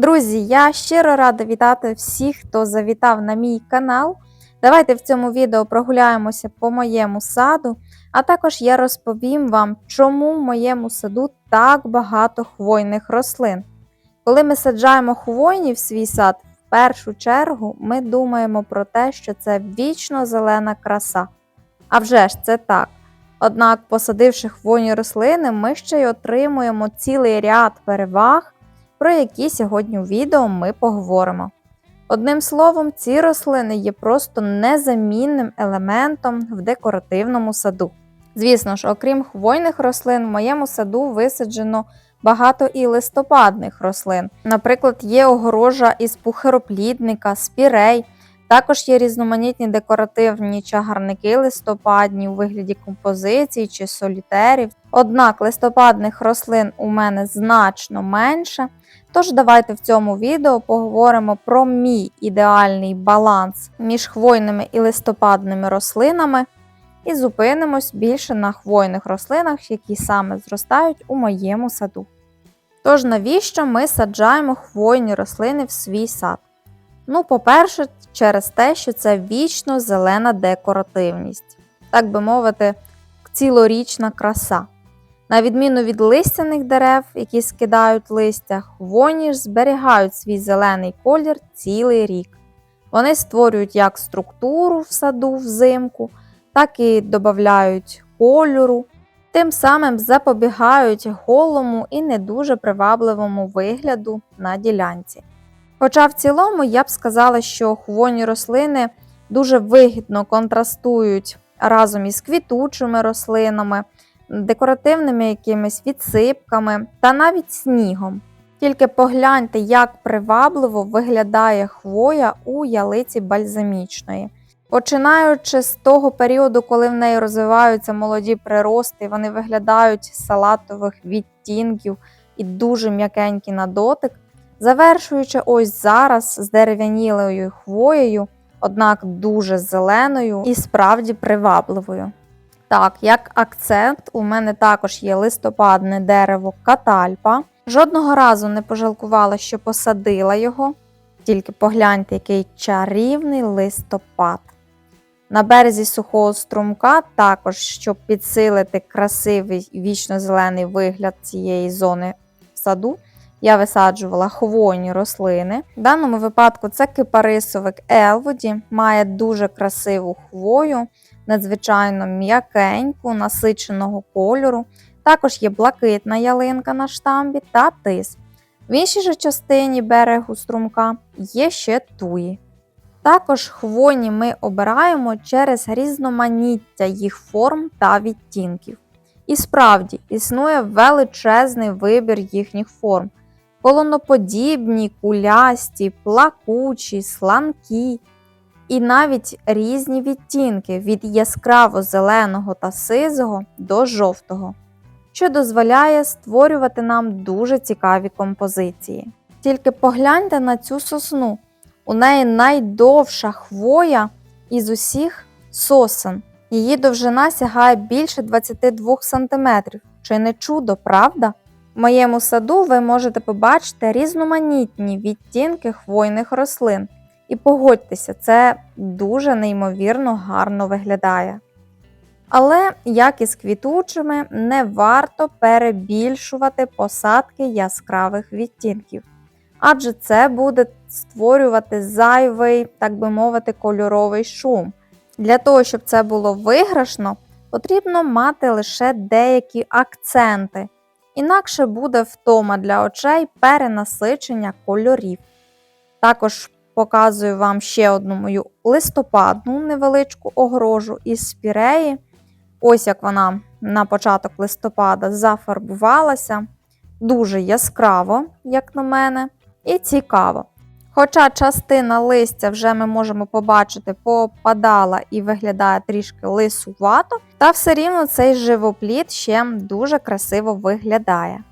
Друзі, я щиро рада вітати всіх, хто завітав на мій канал. Давайте в цьому відео прогуляємося по моєму саду, а також я розповім вам, чому в моєму саду так багато хвойних рослин. Коли ми саджаємо хвойні в свій сад, в першу чергу ми думаємо про те, що це вічно зелена краса. А вже ж це так. Однак, посадивши хвойні рослини, ми ще й отримуємо цілий ряд переваг, про які сьогодні у відео ми поговоримо. Одним словом, ці рослини є просто незамінним елементом в декоративному саду. Звісно ж, окрім хвойних рослин, в моєму саду висаджено багато і листопадних рослин. Наприклад, є огорожа із пухироплідника, спірей. Також є різноманітні декоративні чагарники листопадні у вигляді композицій чи солітерів. Однак листопадних рослин у мене значно менше. Тож давайте в цьому відео поговоримо про мій ідеальний баланс між хвойними і листопадними рослинами і зупинимось більше на хвойних рослинах, які саме зростають у моєму саду. Тож, навіщо ми саджаємо хвойні рослини в свій сад? Ну, по-перше, через те, що це вічно зелена декоративність, так би мовити, цілорічна краса. На відміну від листяних дерев, які скидають листя, хвойні ж зберігають свій зелений колір цілий рік. Вони створюють як структуру в саду взимку, так і додають кольору, тим самим запобігають голому і не дуже привабливому вигляду на ділянці. Хоча в цілому я б сказала, що хвойні рослини дуже вигідно контрастують разом із квітучими рослинами, декоративними якимись відсипками та навіть снігом. Тільки погляньте, як привабливо виглядає хвоя у ялиці бальзамічної. Починаючи з того періоду, коли в неї розвиваються молоді прирости, вони виглядають салатових відтінків і дуже м'якенькі на дотик, завершуючи ось зараз з дерев'янілою хвоєю, однак дуже зеленою і справді привабливою. Так, як акцент, у мене також є листопадне дерево катальпа. Жодного разу не пожалкувала, що посадила його, тільки погляньте, який чарівний листопад. На березі сухого струмка, також, щоб підсилити красивий вічно-зелений вигляд цієї зони саду, я висаджувала хвойні рослини. В даному випадку це кипарисовик Елводі, має дуже красиву хвою, надзвичайно м'якеньку, насиченого кольору. Також є блакитна ялинка на штамбі та тис. В іншій же частині берегу струмка є ще туї. Також хвойні ми обираємо через різноманіття їх форм та відтінків. І справді існує величезний вибір їхніх форм: колоноподібні, кулясті, плакучі, сланкі, і навіть різні відтінки від яскраво зеленого та сизого до жовтого, що дозволяє створювати нам дуже цікаві композиції. Тільки погляньте на цю сосну. У неї найдовша хвоя із усіх сосен. Її довжина сягає більше 22 см. Чи не чудо, правда? В моєму саду ви можете побачити різноманітні відтінки хвойних рослин. І погодьтеся, це дуже неймовірно гарно виглядає. Але, як і з квітучими, не варто перебільшувати посадки яскравих відтінків адже це буде створювати зайвий, так би мовити, кольоровий шум. Для того, щоб це було виграшно, потрібно мати лише деякі акценти, інакше буде втома для очей перенасичення кольорів. Також показую вам ще одну мою листопадну невеличку огорожу із спіреї. Ось як вона на початок листопада зафарбувалася. Дуже яскраво, як на мене і цікаво. Хоча частина листя вже ми можемо побачити, попадала і виглядає трішки лисувато, та все рівно цей живоплід ще дуже красиво виглядає.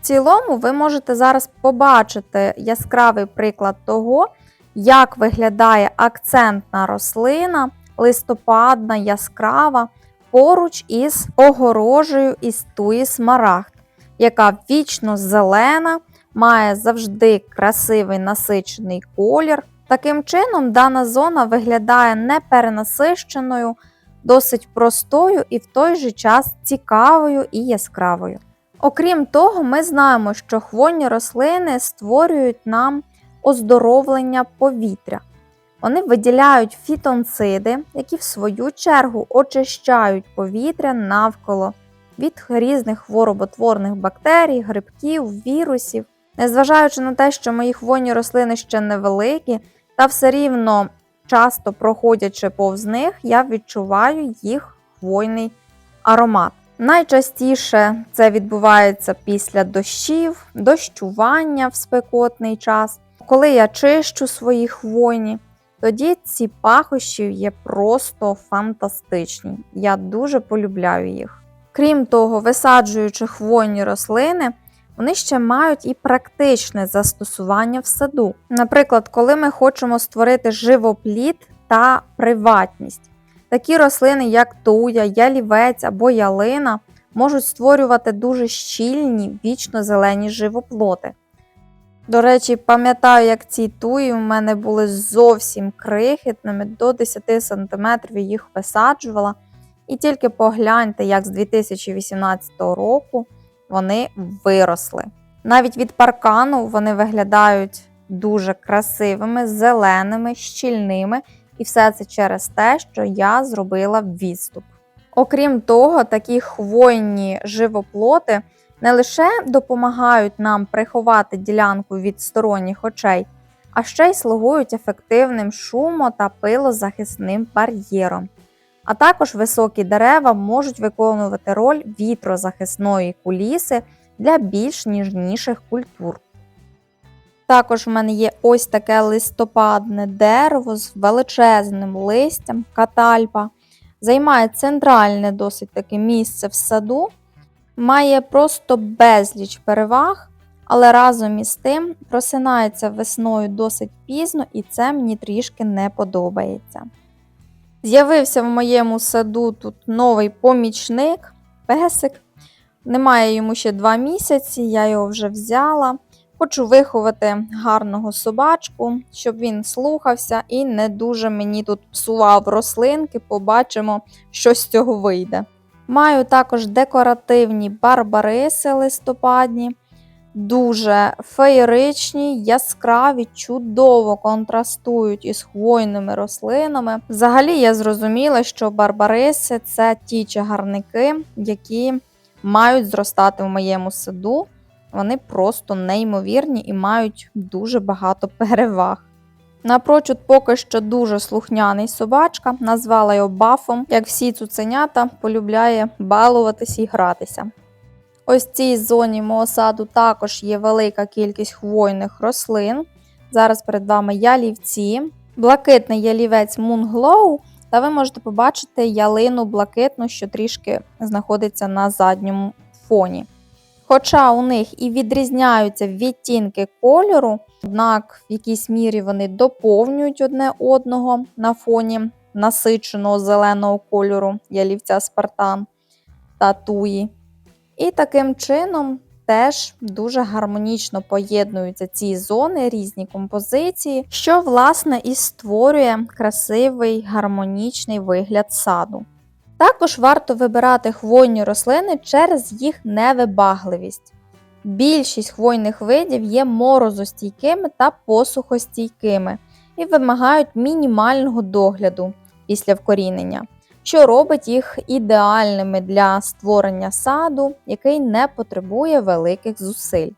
В цілому, ви можете зараз побачити яскравий приклад того, як виглядає акцентна рослина, листопадна, яскрава, поруч із огорожею із туї смарагд, яка вічно зелена, має завжди красивий насичений колір. Таким чином, дана зона виглядає неперенасищеною, досить простою і в той же час цікавою і яскравою. Окрім того, ми знаємо, що хвойні рослини створюють нам оздоровлення повітря. Вони виділяють фітонциди, які в свою чергу очищають повітря навколо від різних хвороботворних бактерій, грибків, вірусів. Незважаючи на те, що мої хвойні рослини ще невеликі, та все рівно часто проходячи повз них, я відчуваю їх хвойний аромат. Найчастіше це відбувається після дощів, дощування в спекотний час. Коли я чищу свої хвойні, тоді ці пахощі є просто фантастичні. Я дуже полюбляю їх. Крім того, висаджуючи хвойні рослини, вони ще мають і практичне застосування в саду. Наприклад, коли ми хочемо створити живоплід та приватність. Такі рослини, як туя, ялівець або ялина, можуть створювати дуже щільні вічно зелені живоплоти. До речі, пам'ятаю, як ці туї у мене були зовсім крихітними, до 10 см їх висаджувала. І тільки погляньте, як з 2018 року вони виросли. Навіть від паркану вони виглядають дуже красивими, зеленими, щільними, і все це через те, що я зробила відступ. Окрім того, такі хвойні живоплоти не лише допомагають нам приховати ділянку від сторонніх очей, а ще й слугують ефективним шумо- та пилозахисним бар'єром. А також високі дерева можуть виконувати роль вітрозахисної куліси для більш ніжніших культур. Також в мене є ось таке листопадне дерево з величезним листям, катальпа. Займає центральне досить таке місце в саду, має просто безліч переваг, але разом із тим просинається весною досить пізно, і це мені трішки не подобається. З'явився в моєму саду тут новий помічник, песик. Немає йому ще два місяці, я його вже взяла. Хочу виховати гарного собачку, щоб він слухався і не дуже мені тут псував рослинки. Побачимо, що з цього вийде. Маю також декоративні барбариси листопадні, дуже феєричні, яскраві, чудово контрастують із хвойними рослинами. Взагалі я зрозуміла, що барбариси це ті чагарники, які мають зростати в моєму саду. Вони просто неймовірні і мають дуже багато переваг. Напрочуд поки що дуже слухняний собачка, назвала його бафом, як всі цуценята полюбляє балуватись і гратися. Ось в цій зоні мого саду також є велика кількість хвойних рослин. Зараз перед вами ялівці, блакитний ялівець Moon Glow, та ви можете побачити ялину блакитну, що трішки знаходиться на задньому фоні. Хоча у них і відрізняються відтінки кольору, однак в якійсь мірі вони доповнюють одне одного на фоні насиченого зеленого кольору ялівця Спартан та туї. І таким чином теж дуже гармонічно поєднуються ці зони, різні композиції, що, власне, і створює красивий гармонічний вигляд саду. Також варто вибирати хвойні рослини через їх невибагливість. Більшість хвойних видів є морозостійкими та посухостійкими і вимагають мінімального догляду після вкорінення, що робить їх ідеальними для створення саду, який не потребує великих зусиль.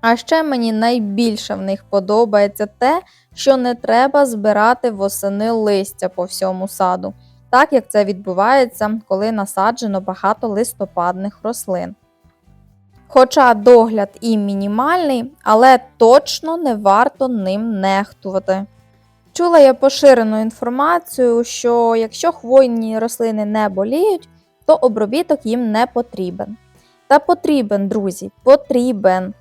А ще мені найбільше в них подобається те, що не треба збирати восени листя по всьому саду так як це відбувається, коли насаджено багато листопадних рослин. Хоча догляд і мінімальний, але точно не варто ним нехтувати. Чула я поширену інформацію, що якщо хвойні рослини не боліють, то обробіток їм не потрібен. Та потрібен, друзі, потрібен.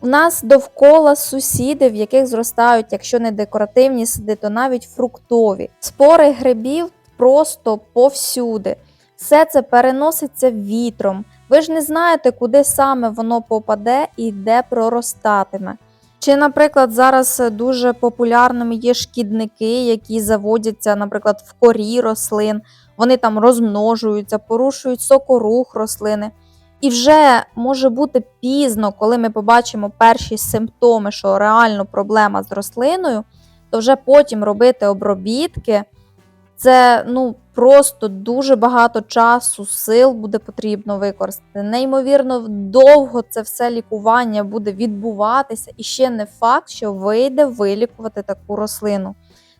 У нас довкола сусіди, в яких зростають, якщо не декоративні сади, то навіть фруктові. Спори грибів просто повсюди. Все це переноситься вітром, Ви ж не знаєте, куди саме воно попаде і де проростатиме. Чи, наприклад, зараз дуже популярними є шкідники, які заводяться, наприклад, в корі рослин, вони там розмножуються, порушують сокорух рослини. І вже може бути пізно, коли ми побачимо перші симптоми, що реально проблема з рослиною, то вже потім робити обробітки. Це ну просто дуже багато часу, сил буде потрібно використати. Неймовірно, довго це все лікування буде відбуватися, і ще не факт, що вийде вилікувати таку рослину.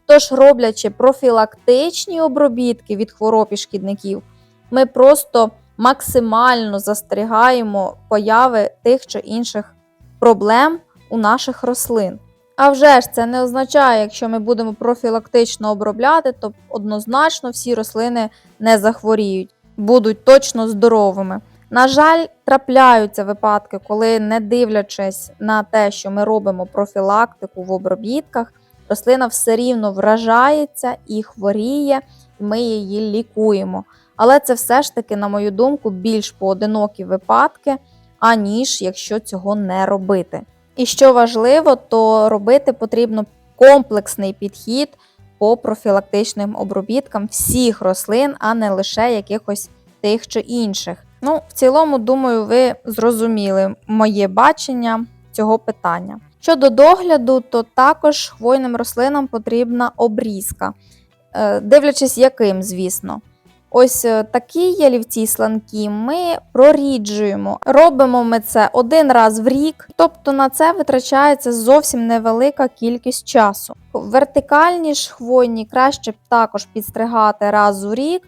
Тож, роблячи профілактичні обробітки від хвороб і шкідників, ми просто максимально застерігаємо появи тих чи інших проблем у наших рослин. А вже ж це не означає, якщо ми будемо профілактично обробляти, то однозначно всі рослини не захворіють, будуть точно здоровими. На жаль, трапляються випадки, коли, не дивлячись на те, що ми робимо профілактику в обробітках, рослина все рівно вражається і хворіє, і ми її лікуємо. Але це все ж таки, на мою думку, більш поодинокі випадки, аніж якщо цього не робити. І що важливо, то робити потрібно комплексний підхід по профілактичним обробіткам всіх рослин, а не лише якихось тих чи інших. Ну, в цілому, думаю, ви зрозуміли моє бачення цього питання. Щодо догляду, то також хвойним рослинам потрібна обрізка, Е, дивлячись, яким, звісно. Ось е, такі ялівці сланкі ми проріджуємо. Робимо ми це один раз в рік, тобто на це витрачається зовсім невелика кількість часу. Вертикальні ж хвойні краще б також підстригати раз у рік.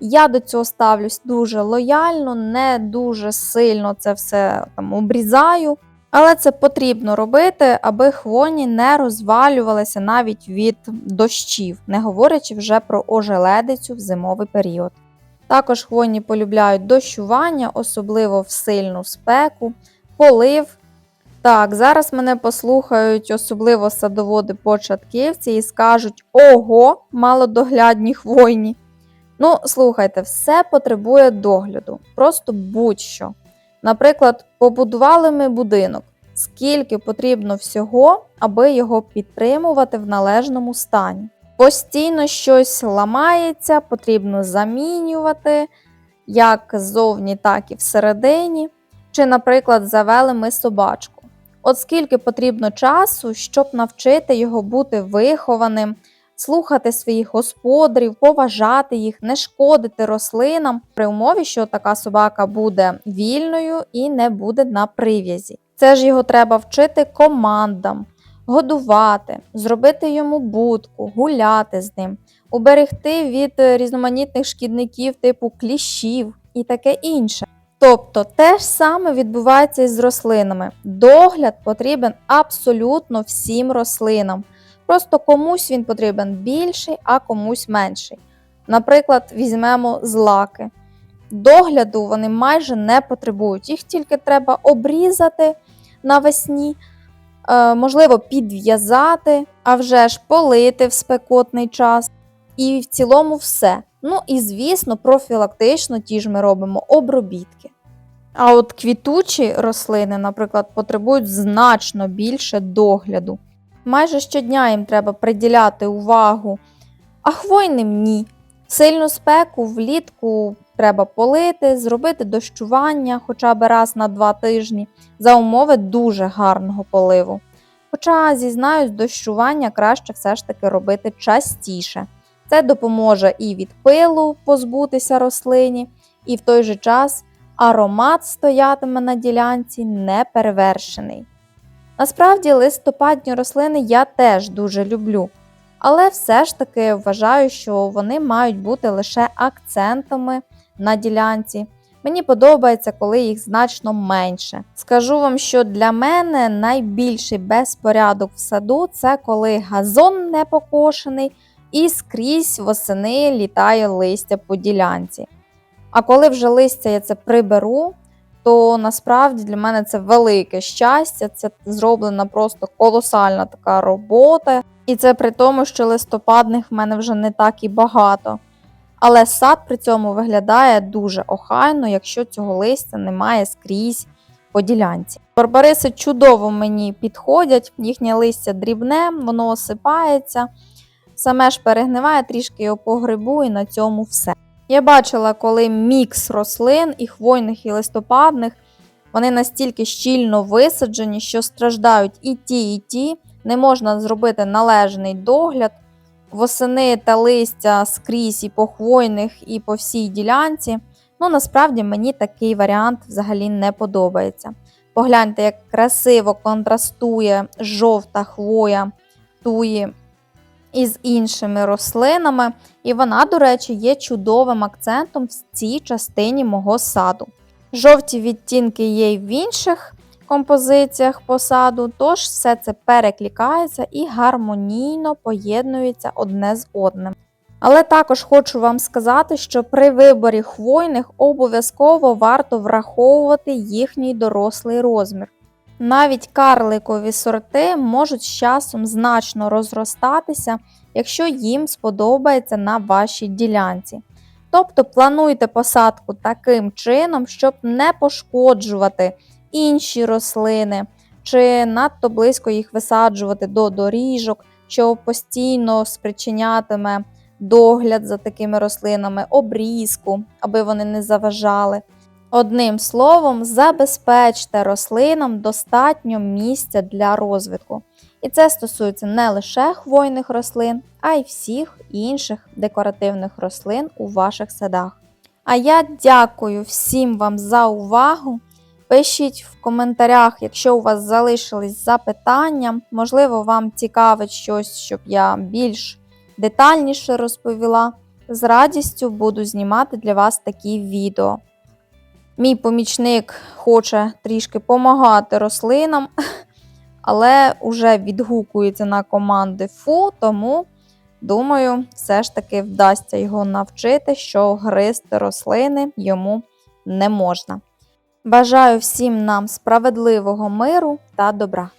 Я до цього ставлюсь дуже лояльно, не дуже сильно це все там обрізаю. Але це потрібно робити, аби хвойні не розвалювалися навіть від дощів, не говорячи вже про ожеледицю в зимовий період. Також хвойні полюбляють дощування, особливо в сильну спеку, полив. Так, зараз мене послухають, особливо садоводи-початківці, і скажуть: ого, малодоглядні хвойні. Ну, слухайте, все потребує догляду, просто будь-що. Наприклад, побудували ми будинок, скільки потрібно всього, аби його підтримувати в належному стані. Постійно щось ламається, потрібно замінювати, як ззовні, так і всередині. Чи, наприклад, завели ми собачку. От скільки потрібно часу, щоб навчити його бути вихованим, слухати своїх господарів, поважати їх, не шкодити рослинам при умові, що така собака буде вільною і не буде на прив'язі. Це ж його треба вчити командам, годувати, зробити йому будку, гуляти з ним, уберегти від е, різноманітних шкідників типу кліщів і таке інше. Тобто те ж саме відбувається і з рослинами. Догляд потрібен абсолютно всім рослинам. Просто комусь він потрібен більший, а комусь менший. Наприклад, візьмемо злаки. Догляду вони майже не потребують. Їх тільки треба обрізати навесні, е, можливо, підв'язати, а вже ж полити в спекотний час. І в цілому все. Ну і, звісно, профілактично ті ж ми робимо обробітки. А от квітучі рослини, наприклад, потребують значно більше догляду. Майже щодня їм треба приділяти увагу, а хвойним ні. Сильну спеку влітку треба полити, зробити дощування хоча б раз на два тижні за умови дуже гарного поливу. Хоча, зізнаюсь, дощування краще все ж таки робити частіше. Це допоможе і від пилу позбутися рослині, і в той же час аромат стоятиме на ділянці неперевершений. Насправді, листопадні рослини я теж дуже люблю, але все ж таки вважаю, що вони мають бути лише акцентами на ділянці. Мені подобається, коли їх значно менше. Скажу вам, що для мене найбільший безпорядок в саду це коли газон не покошений і скрізь восени літає листя по ділянці. А коли вже листя я це приберу, то насправді для мене це велике щастя, це зроблена просто колосальна така робота. І це при тому, що листопадних в мене вже не так і багато. Але сад при цьому виглядає дуже охайно, якщо цього листя немає скрізь по ділянці. Барбариси чудово мені підходять, їхнє листя дрібне, воно осипається, саме ж перегниває, трішки його погрибу і на цьому все. Я бачила, коли мікс рослин і хвойних, і листопадних, вони настільки щільно висаджені, що страждають і ті, і ті. Не можна зробити належний догляд. Восени та листя скрізь і по хвойних, і по всій ділянці. Ну, насправді мені такий варіант взагалі не подобається. Погляньте, як красиво контрастує жовта хвоя туї із іншими рослинами, і вона, до речі, є чудовим акцентом в цій частині мого саду. Жовті відтінки є й в інших композиціях посаду, тож все це перекликається і гармонійно поєднується одне з одним. Але також хочу вам сказати, що при виборі хвойних обов'язково варто враховувати їхній дорослий розмір. Навіть карликові сорти можуть з часом значно розростатися, якщо їм сподобається на вашій ділянці. Тобто плануйте посадку таким чином, щоб не пошкоджувати інші рослини, чи надто близько їх висаджувати до доріжок, що постійно спричинятиме догляд за такими рослинами, обрізку, аби вони не заважали. Одним словом, забезпечте рослинам достатньо місця для розвитку. І це стосується не лише хвойних рослин, а й всіх інших декоративних рослин у ваших садах. А я дякую всім вам за увагу. Пишіть в коментарях, якщо у вас залишились запитання, можливо, вам цікавить щось, щоб я більш детальніше розповіла. З радістю буду знімати для вас такі відео. Мій помічник хоче трішки допомагати рослинам, але вже відгукується на команди фу, тому думаю, все ж таки вдасться його навчити, що гризти рослини йому не можна. Бажаю всім нам справедливого миру та добра.